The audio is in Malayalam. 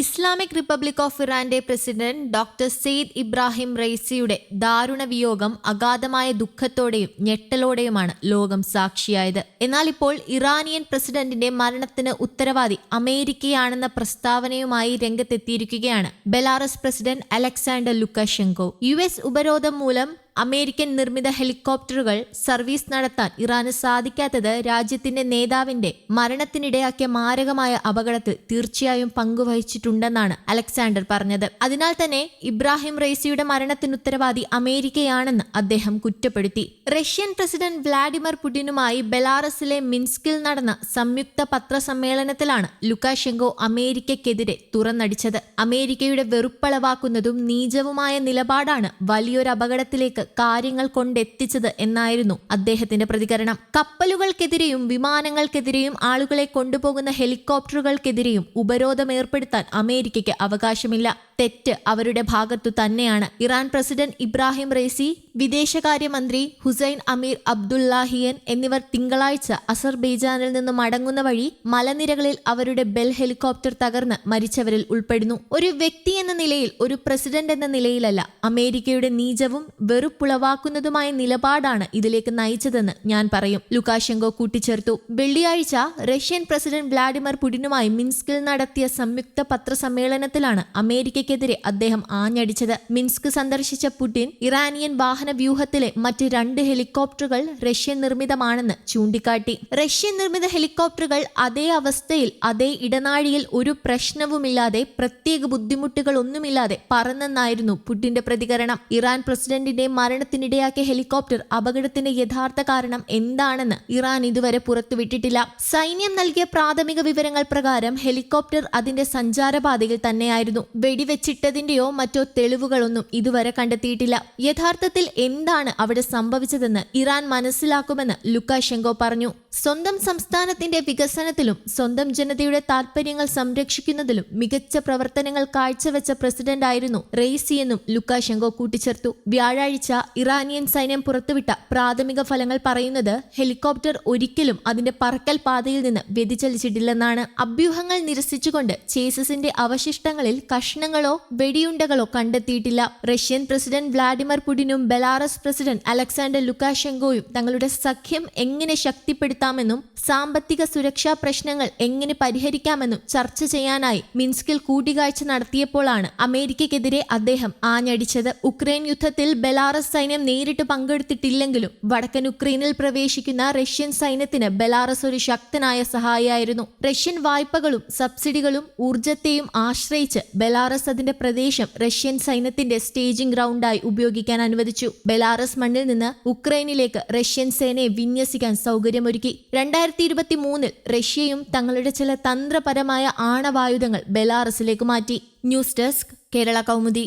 ഇസ്ലാമിക് റിപ്പബ്ലിക് ഓഫ് ഇറാന്റെ പ്രസിഡന്റ് ഡോക്ടർ സെയ്ദ് ഇബ്രാഹിം റൈസിയുടെ ദാരുണ വിയോഗം അഗാധമായ ദുഃഖത്തോടെയും ഞെട്ടലോടെയുമാണ് ലോകം സാക്ഷിയായത്. എന്നാൽ ഇപ്പോൾ ഇറാനിയൻ പ്രസിഡന്റിന്റെ മരണത്തിന് ഉത്തരവാദി അമേരിക്കയാണെന്ന പ്രസ്താവനയുമായി രംഗത്തെത്തിയിരിക്കുകയാണ് Belarus president Alexander Lukashenko. U S ഉപരോധം മൂലം അമേരിക്കൻ നിർമ്മിത ഹെലികോപ്റ്ററുകൾ സർവീസ് നടത്താൻ ഇറാന് സാധിക്കാത്തത് രാജ്യത്തിന്റെ നേതാവിന്റെ മരണത്തിനിടയാക്കിയ മാരകമായ അപകടത്തിൽ തീർച്ചയായും പങ്കുവഹിച്ചിട്ടുണ്ടെന്നാണ് അലക്സാണ്ടർ പറഞ്ഞത്. അതിനാൽ തന്നെ ഇബ്രാഹിം റൈസിയുടെ മരണത്തിന് ഉത്തരവാദി അമേരിക്കയാണെന്ന് അദ്ദേഹം കുറ്റപ്പെടുത്തി. റഷ്യൻ പ്രസിഡന്റ് വ്ളാഡിമിർ പുടിനുമായി ബെലാറസിലെ മിൻസ്കിൽ നടന്ന സംയുക്ത പത്രസമ്മേളനത്തിലാണ് ലുക്കാഷെങ്കോ അമേരിക്കയ്ക്കെതിരെ തുറന്നടിച്ചത്. അമേരിക്കയുടെ വെറുപ്പളവാക്കുന്നതും നീചവുമായ നിലപാടാണ് വലിയൊരു അപകടത്തിലേക്ക് കാര്യങ്ങൾ കൊണ്ടെത്തിച്ചത് എന്നായിരുന്നു അദ്ദേഹത്തിന്റെ പ്രതികരണം. കപ്പലുകൾക്കെതിരെയും വിമാനങ്ങൾക്കെതിരെയും ആളുകളെ കൊണ്ടുപോകുന്ന ഹെലികോപ്റ്ററുകൾക്കെതിരെയും ഉപരോധം ഏർപ്പെടുത്താൻ അമേരിക്കയ്ക്ക് അവകാശമില്ല. തെറ്റ് അവരുടെ ഭാഗത്തു തന്നെയാണ്. ഇറാൻ പ്രസിഡന്റ് ഇബ്രാഹിം റൈസി വിദേശകാര്യമന്ത്രി ഹുസൈൻ അമീർ അബ്ദുല്ലാഹിയൻ എന്നിവർ തിങ്കളാഴ്ച അസർബൈജാനിൽ നിന്ന് മടങ്ങുന്ന വഴി മലനിരകളിൽ അവരുടെ ബെൽ ഹെലികോപ്റ്റർ തകർന്ന് മരിച്ചവരിൽ ഉൾപ്പെടുന്നു. ഒരു വ്യക്തി എന്ന നിലയിൽ ഒരു പ്രസിഡന്റ് എന്ന നിലയിലല്ല. അമേരിക്കയുടെ നീചവും വെറുപ്പുളവാക്കുന്നതുമായ നിലപാടാണ് ഇതിലേക്ക് നയിച്ചതെന്ന് ഞാൻ പറയും. ലുക്കാഷെങ്കോ കൂട്ടിച്ചേർത്തു. വെള്ളിയാഴ്ച റഷ്യൻ പ്രസിഡന്റ് വ്ളാഡിമിർ പുടിനുമായി മിൻസ്കിൽ നടത്തിയ സംയുക്ത പത്രസമ്മേളനത്തിലാണ് അമേരിക്കയ്ക്കെതിരെ അദ്ദേഹം ആഞ്ഞടിച്ചത്. മിൻസ്ക് സന്ദർശിച്ച പുടിൻ ഇറാനിയൻ വാഹന വ്യൂഹത്തിലെ മറ്റ് രണ്ട് ഹെലികോപ്റ്ററുകൾ റഷ്യൻ നിർമ്മിതമാണെന്ന് ചൂണ്ടിക്കാട്ടി. റഷ്യൻ നിർമ്മിത ഹെലികോപ്റ്ററുകൾ അതേ അവസ്ഥയിൽ അതേ ഇടനാഴിയിൽ ഒരു പ്രശ്നവുമില്ലാതെ പ്രത്യേക ബുദ്ധിമുട്ടുകളൊന്നുമില്ലാതെ പറന്നെന്നായിരുന്നു പുടിന്റെ പ്രതികരണം. ഇറാൻ പ്രസിഡന്റിന്റെ മരണത്തിനിടയാക്കിയ ഹെലികോപ്റ്റർ അപകടത്തിന്റെ യഥാർത്ഥ കാരണം എന്താണെന്ന് ഇറാൻ ഇതുവരെ പുറത്തുവിട്ടിട്ടില്ല. സൈന്യം നൽകിയ പ്രാഥമിക വിവരങ്ങൾ പ്രകാരം ഹെലികോപ്റ്റർ അതിന്റെ സഞ്ചാരപാതയിൽ തന്നെയായിരുന്നു. വെടിവെച്ചിട്ടതിന്റെയോ മറ്റോ തെളിവുകളൊന്നും ഇതുവരെ കണ്ടെത്തിയിട്ടില്ല. യഥാർത്ഥത്തിൽ എന്താണ് അവിടെ സംഭവിച്ചതെന്ന് ഇറാൻ മനസ്സിലാക്കുമെന്ന് ലുക്കാഷെങ്കോ പറഞ്ഞു. സ്വന്തം സംസ്ഥാനത്തിന്റെ വികസനത്തിലും സ്വന്തം ജനതയുടെ താൽപര്യങ്ങൾ സംരക്ഷിക്കുന്നതിലും മികച്ച പ്രവർത്തനങ്ങൾ കാഴ്ചവെച്ച പ്രസിഡന്റായിരുന്നു റെയ്സിയെന്നും ലുക്കാഷെങ്കോ കൂട്ടിച്ചേർത്തു. വ്യാഴാഴ്ച ഇറാനിയൻ സൈന്യം പുറത്തുവിട്ട പ്രാഥമിക ഫലങ്ങൾ പറയുന്നത് ഹെലികോപ്റ്റർ ഒരിക്കലും അതിന്റെ പറക്കൽ പാതയിൽ നിന്ന് വ്യതിചലിച്ചിട്ടില്ലെന്നാണ്. അഭ്യൂഹങ്ങൾ നിരസിച്ചുകൊണ്ട് ചേസസിന്റെ അവശിഷ്ടങ്ങളിൽ കഷ്ണങ്ങളോ വെടിയുണ്ടകളോ? കണ്ടെത്തിയിട്ടില്ല. റഷ്യൻ പ്രസിഡന്റ് വ്ളാഡിമിർ പുടിനും ബെലാറസ് പ്രസിഡന്റ് അലക്സാണ്ടർ ലുക്കാഷെങ്കോയും തങ്ങളുടെ സഖ്യം എങ്ങനെ ശക്തിപ്പെടുത്താമെന്നും സാമ്പത്തിക സുരക്ഷാ പ്രശ്നങ്ങൾ എങ്ങനെ പരിഹരിക്കാമെന്നും ചർച്ച ചെയ്യാനായി മിൻസ്കിൽ കൂടിക്കാഴ്ച നടത്തിയപ്പോഴാണ് അമേരിക്കയ്ക്കെതിരെ അദ്ദേഹം ആഞ്ഞടിച്ചത്. ഉക്രൈൻ യുദ്ധത്തിൽ ബെലാറസ് സൈന്യം നേരിട്ട് പങ്കെടുത്തിട്ടില്ലെങ്കിലും വടക്കൻ ഉക്രൈനിൽ പ്രവേശിക്കുന്ന റഷ്യൻ സൈന്യത്തിന് ബെലാറസ് ഒരു ശക്തനായ സഹായിയായിരുന്നു. റഷ്യൻ വായ്പകളും സബ്സിഡികളും ഊർജത്തെയും ആശ്രയിച്ച് ബെലാറസ് അതിന്റെ പ്രദേശം റഷ്യൻ സൈന്യത്തിന്റെ സ്റ്റേജിംഗ് ഗ്രൗണ്ടായി ഉപയോഗിക്കാൻ അനുവദിച്ചു. ബെലാറസ് മണ്ണിൽ നിന്ന് ഉക്രൈനിലേക്ക് റഷ്യൻ സേനയെ വിന്യസിക്കാൻ സൗകര്യമൊരുക്കി. രണ്ടായിരത്തി ഇരുപത്തി മൂന്നിൽ റഷ്യയും തങ്ങളുടെ ചില തന്ത്രപരമായ ആണവായുധങ്ങൾ ബെലാറസിലേക്ക് മാറ്റി. News desk Kerala Kaumudi.